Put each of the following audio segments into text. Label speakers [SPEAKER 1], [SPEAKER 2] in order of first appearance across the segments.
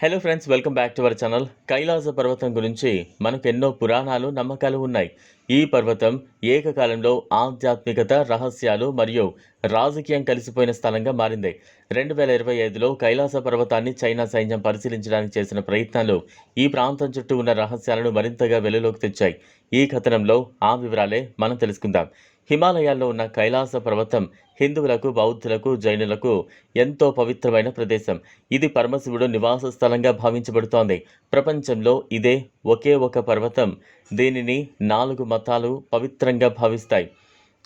[SPEAKER 1] Hello friends welcome back to our channel Kailasa పర్వతం గురించి మనకు ఎన్నో పురాణాలు నమ్మకాలు ఉన్నాయి ఈ పర్వతం ఏకకాలంలో ఆధ్యాత్మికత రహస్యాలు మరియు రాజకీయం కలిసిపోయిన స్థలంగా మారింది రెండు వేల ఇరవై ఐదులో కైలాస పర్వతాన్ని చైనా సైన్యం పరిశీలించడానికి చేసిన ప్రయత్నాలు ఈ ప్రాంతం చుట్టూ ఉన్న రహస్యాలను మరింతగా వెలుగులోకి తెచ్చాయి ఈ కథనంలో ఆ వివరాలే మనం తెలుసుకుందాం హిమాలయాల్లో ఉన్న కైలాస పర్వతం హిందువులకు బౌద్ధులకు జైనులకు ఎంతో పవిత్రమైన ప్రదేశం. ఇది పరమశివుడు నివాస స్థలంగా భావించబడుతోంది. ప్రపంచంలో ఇదే ఒకే ఒక పర్వతం. దీనిని నాలుగు మతాలు పవిత్రంగా భావిస్తాయి.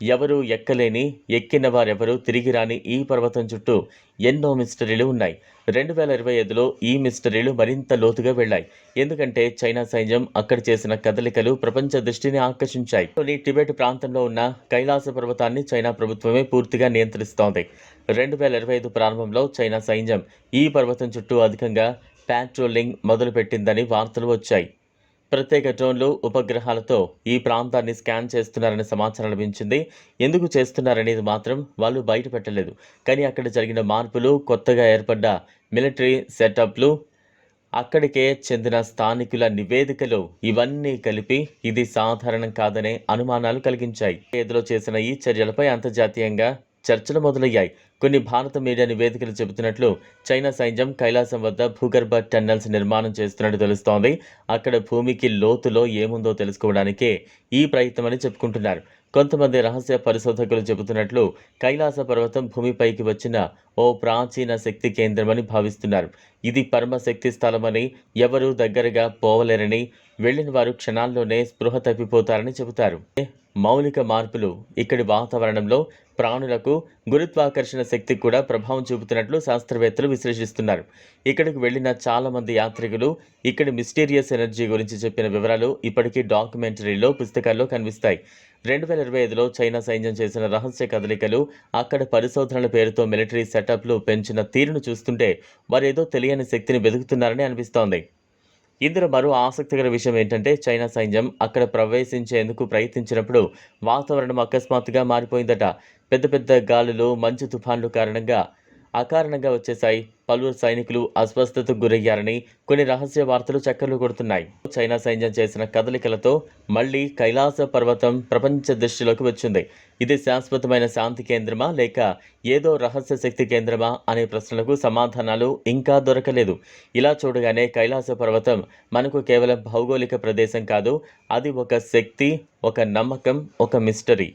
[SPEAKER 1] ఎవరూ ఎక్కలేని ఎక్కిన వారెవరూ తిరిగి రాని ఈ పర్వతం చుట్టూ ఎన్నో మిస్టరీలు ఉన్నాయి. రెండు వేల ఇరవై ఐదులో ఈ మిస్టరీలు మరింత లోతుగా వెళ్ళాయి. ఎందుకంటే చైనా సైన్యం అక్కడ చేసిన కదలికలు ప్రపంచ దృష్టిని ఆకర్షించాయి. కొన్ని టిబెట్ ప్రాంతంలో ఉన్న కైలాస పర్వతాన్ని చైనా ప్రభుత్వమే పూర్తిగా నియంత్రిస్తోంది. రెండు వేల ఇరవై ఐదు ప్రారంభంలో చైనా సైన్యం ఈ పర్వతం చుట్టూ అధికంగా ప్యాట్రోలింగ్ మొదలుపెట్టిందని వార్తలు వచ్చాయి. ప్రత్యేక డ్రోన్లు ఉపగ్రహాలతో ఈ ప్రాంతాన్ని స్కాన్ చేస్తున్నారనే సమాచారం లభించింది. ఎందుకు చేస్తున్నారనేది మాత్రం వాళ్ళు బయట పెట్టలేదు. కానీ అక్కడ జరిగిన మార్పులు కొత్తగా ఏర్పడ్డ మిలిటరీ సెటప్లు అక్కడికే చెందిన స్థానికుల నివేదికలు ఇవన్నీ కలిపి ఇది సాధారణం కాదనే అనుమానాలు కలిగించాయి. ఏదో చేసిన ఈ చర్యలపై అంతర్జాతీయంగా చర్చలు మొదలయ్యాయి. కొన్ని భారత మీడియా నివేదికలు చెబుతున్నట్లు చైనా సైన్యం కైలాసం వద్ద భూగర్భ టన్నెల్స్ నిర్మాణం చేస్తున్నట్టు తెలుస్తోంది. అక్కడ భూమికి లోతులో ఏముందో తెలుసుకోవడానికే ఈ ప్రయత్నమని చెప్పుకుంటున్నారు. కొంతమంది రహస్య పరిశోధకులు చెబుతున్నట్లు కైలాస పర్వతం భూమిపైకి వచ్చిన ఓ ప్రాచీన శక్తి కేంద్రమని భావిస్తున్నారు. ఇది పరమశక్తి స్థలమని ఎవరూ దగ్గరగా పోవలేరని వెళ్ళిన వారు క్షణాల్లోనే స్పృహ తప్పిపోతారని చెబుతారు. మౌలిక మార్పులు ఇక్కడి వాతావరణంలో ప్రాణులకు గురుత్వాకర్షణ శక్తి కూడా ప్రభావం చూపుతున్నట్లు శాస్త్రవేత్తలు విశ్లేషిస్తున్నారు. ఇక్కడికి వెళ్ళిన చాలా మంది యాత్రికులు ఇక్కడి మిస్టీరియస్ ఎనర్జీ గురించి చెప్పిన వివరాలు ఇప్పటికీ డాక్యుమెంటరీలో పుస్తకాల్లో కనిపిస్తాయి. రెండు వేల ఇరవై ఐదులో చైనా సైన్యం చేసిన రహస్య కదలికలు అక్కడ పరిశోధనల పేరుతో మిలిటరీ సెటప్లు పెంచిన తీరును చూస్తుంటే వారేదో తెలియని శక్తిని వెతుకుతున్నారని అనిపిస్తోంది. ఇందులో మరో ఆసక్తికర విషయం ఏంటంటే చైనా సైన్యం అక్కడ ప్రవేశించేందుకు ప్రయత్నించినప్పుడు వాతావరణం అకస్మాత్తుగా మారిపోయిందట. పెద్ద పెద్ద గాలులు మంచు తుఫాన్లు కారణంగా అకారణంగా వచ్చేశాయి పలువురు సైనికులు అస్వస్థతకు గురయ్యారని కొన్ని రహస్య వార్తలు చక్కర్లు కొడుతున్నాయి. చైనా సైన్యం చేసిన కదలికలతో మళ్ళీ కైలాస పర్వతం ప్రపంచ దృష్టిలోకి వచ్చింది. ఇది శాశ్వతమైన శాంతి కేంద్రమా లేక ఏదో రహస్య శక్తి కేంద్రమా అనే ప్రశ్నలకు సమాధానాలు ఇంకా దొరకలేదు. ఇలా చూడగానే కైలాస పర్వతం మనకు కేవలం భౌగోళిక ప్రదేశం కాదు అది ఒక శక్తి ఒక నమ్మకం ఒక మిస్టరీ.